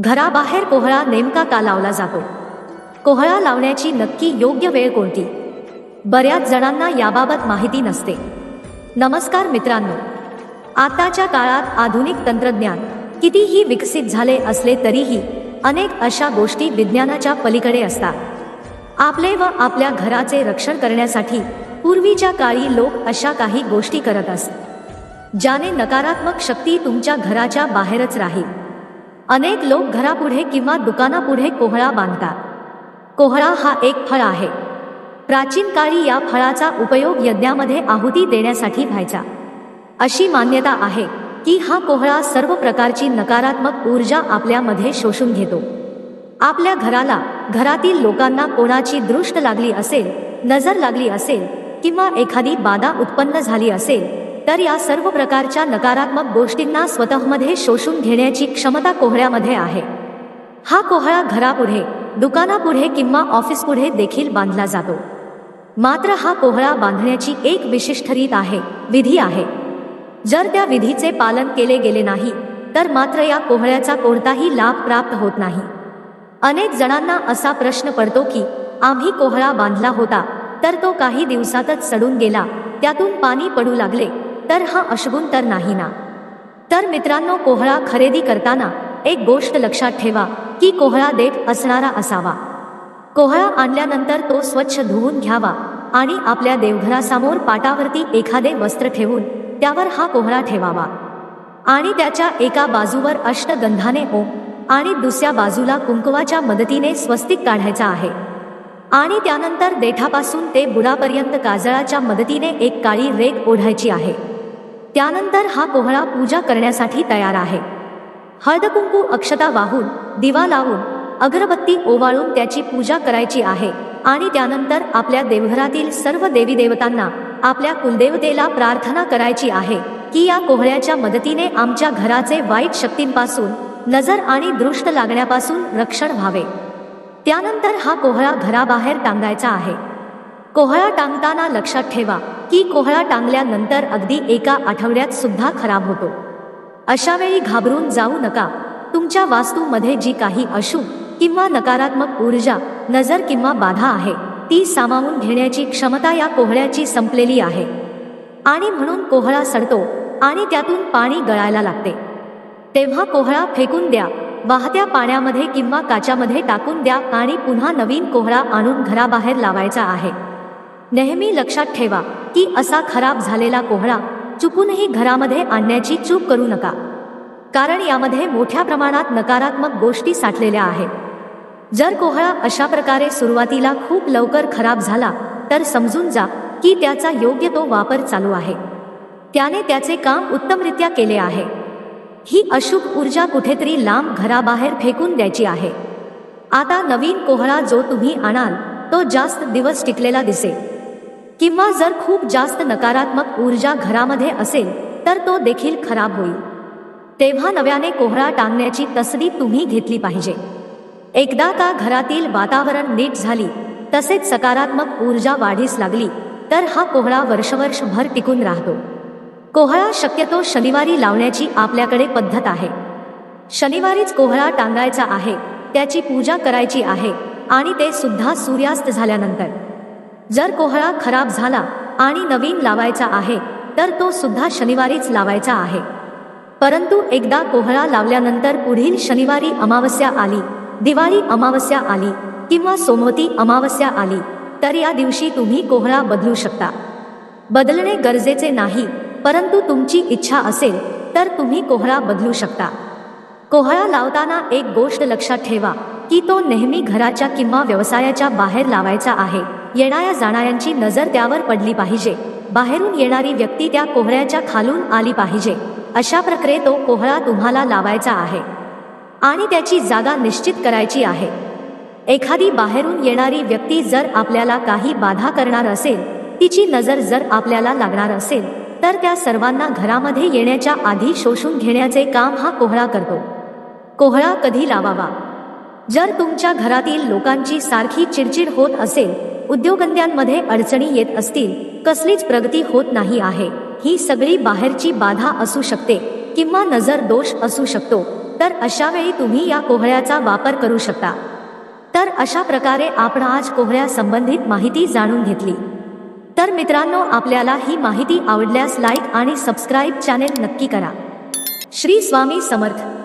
घराबाहेर कोहळा नेमका का लावला जातो? कोहळा लावण्याची नक्की योग्य वेळ कोणती? बऱ्याच जणांना याबाबत माहिती नसते. नमस्कार मित्रांनो. आताच्या काळात आधुनिक तंत्रज्ञान कितीही विकसित झाले असले तरीही अनेक अशा गोष्टी विज्ञानाच्या पलीकडे असतात. आपले व आपल्या घराचे रक्षण करण्यासाठी पूर्वीच्या काळी लोक अशा काही गोष्टी करत असत ज्याने नकारात्मक शक्ती तुमच्या घराच्या बाहेरच राहील. अनेक लोक घरापुढे किंवा दुकानापुढे कोहळा बांधतात. कोहळा हा एक फळ आहे. प्राचीन काळी या फळाचा उपयोग यज्ञामध्ये आहुती देण्यासाठी व्हायचा. अशी मान्यता आहे की हा कोहळा सर्व प्रकारची नकारात्मक ऊर्जा आपल्यामध्ये शोषून घेतो. आपल्या घराला घरातील लोकांना कोणाची दृष्ट लागली असेल नजर लागली असेल किंवा एखादी बाधा उत्पन्न झाली असेल तर या सर्व प्रकारच्या नकारात्मक गोष्टींना स्वतःमध्ये शोषून घेण्याची क्षमता कोहळ्यामध्ये आहे. हा कोहळा घरापुढे दुकानापुढे किंवा ऑफिसपुढे देखील बांधला जातो. मात्र हा कोहळा बांधण्याची एक विशिष्ट रीत आहे विधी आहे. जर त्या विधीचे पालन केले गेले नाही तर मात्र या कोहळ्याचा कोणताही लाभ प्राप्त होत नाही. अनेक जणांना असा प्रश्न पडतो की आम्ही कोहळा बांधला होता तर तो काही दिवसातच सडून गेला त्यातून पाणी पडू लागले तर हा अशगुन तर नाही ना. तर मित्रांनो कोहळा खरेदी करताना एक गोष्ट लक्षात ठेवा की कोहळा देठ असणारा असावा. कोहळा आणल्यानंतर तो स्वच्छ धुवून घ्यावा आणि आपल्या देवघरासमोर पाटावरती एखादे वस्त्र ठेवून त्यावर हा कोहळा ठेवावा. आणि त्याच्या एका बाजूवर अष्टगंधाने ओम आणि दुसऱ्या बाजूला कुंकवाच्या मदतीने स्वस्तिक काढायचा आहे. आणि त्यानंतर देठापासून ते बुडापर्यंत काजळाच्या मदतीने एक काळी रेग ओढायची आहे. त्यानंतर हा कोहळा पूजा करण्यासाठी तयार आहे. हळदकुंकू अक्षता वाहून दिवा लावून अगरबत्ती ओवाळून त्याची पूजा करायची आहे आणि त्यानंतर आपल्या देवघरातील सर्व देवी देवतांना आपल्या कुलदेवतेला प्रार्थना करायची आहे की या कोहळ्याच्या मदतीने आमच्या घराचे वाईट शक्तींपासून नजर आणि दृष्ट लागण्यापासून रक्षण व्हावे. त्यानंतर हा कोहळा घराबाहेर टांगायचा आहे. कोहळा टांगताना लक्षात ठेवा की कोहळा टांगल्यानंतर अगदी एका आठवड्यात सुद्धा खराब होतो. अशा वेळी घाबरून जाऊ नका. तुमच्या वास्तूमध्ये जी काही अशुभ किंवा नकारात्मक ऊर्जा नजर किंवा बाधा आहे ती सामावून घेण्याची क्षमता या कोहळ्याची संपलेली आहे. आणि म्हणून कोहळा सडतो आणि त्यातून पाणी गळायला लागते. तेव्हा कोहळा फेकून द्या वाहत्या पाण्यामध्ये किंवा काच्यामध्ये टाकून द्या आणि पुन्हा नवीन कोहळा आणून घराबाहेर लावायचा आहे. नेहमी लक्षात ठेवा की असा खराब झालेला कोहळा चुकूनही घरामध्ये आणण्याची चूक करू नका. कारण यामध्ये मोठ्या प्रमाणात नकारात्मक गोष्टी साठलेल्या आहेत. जर कोहळा अशा प्रकारे सुरुवातीला खूप लवकर खराब झाला तर समजून जा की त्याचा योग्य तो वापर चालू आहे. त्याने त्याचे काम उत्तमरित्या केले आहे. ही अशुभ ऊर्जा कुठेतरी लांब घराबाहेर फेकून द्यायची आहे. आता नवीन कोहळा जो तुम्ही आणाल तो जास्त दिवस टिकलेला दिसेल. किंवा जर खूप जास्त नकारात्मक ऊर्जा घरामध्ये असेल तर तो देखील खराब होईल. तेव्हा नव्याने कोहळा टांगण्याची तसदी तुम्ही घेतली पाहिजे. एकदा का घरातील वातावरण नीट झाली तसेच सकारात्मक ऊर्जा वाढीस लागली तर हा कोहळा वर्षवर्षभर टिकून राहतो. कोहळा शक्यतो शनिवारी लावण्याची आपल्याकडे पद्धत आहे. शनिवारीच कोहळा टांगायचा आहे त्याची पूजा करायची आहे आणि ते सुद्धा सूर्यास्त झाल्यानंतर. जर कोहळा खराब झाला आणि नवीन लावायचा आहे तर तो सुद्धा शनिवारीच लावायचा आहे. परंतु एकदा कोहळा लावल्यानंतर पुढील शनिवारी अमावस्या आली दिवाळी अमावस्या आली किंवा सोमवती अमावस्या आली तर या दिवशी तुम्ही कोहळा बदलू शकता. बदलणे गरजेचे नाही परंतु तुमची इच्छा असेल तर तुम्ही कोहळा बदलू शकता. कोहळा लावताना एक गोष्ट लक्षात ठेवा की तो नेहमी घराच्या किंवा व्यवसायाच्या बाहेर लावायचा आहे. येणाऱ्या जाणाऱ्यांची नजर त्यावर पडली पाहिजे. बाहेरून येणारी व्यक्ती त्या कोहळ्याच्या खालून आली पाहिजे. अशा प्रकारे तो कोहळा तुम्हाला लावायचा आहे. आणि त्याची जागा निश्चित करायची आहे. एखादी बाहेरून येणारी व्यक्ती जर आपल्याला काही बाधा करणार असेल तिची नजर जर आपल्याला लागणार असेल तर त्या सर्वांना घरामध्ये येण्याच्या आधी शोषून घेण्याचे काम हा कोहळा करतो. कोहळा कधी लावावा? जर तुमच्या घरातील लोकांची सारखी चिडचिड होत असेल उद्योगधंद्यांमध्ये अडचणी येत असतील कसलीच प्रगती होत नाही आहे. ही सगळी बाहेरची बाधा असू शकते किंवा नजर दोष असू शकतो. तर अशा वेळी तुम्ही या कोहळ्याचा वापर करू शकता. तर अशा प्रकारे आपण आज कोहळ्या संबंधित माहिती जाणून घेतली. तर मित्रांनो आपल्याला ही माहिती आवडल्यास लाईक आणि सबस्क्राईब चॅनेल नक्की करा. श्री स्वामी समर्थ.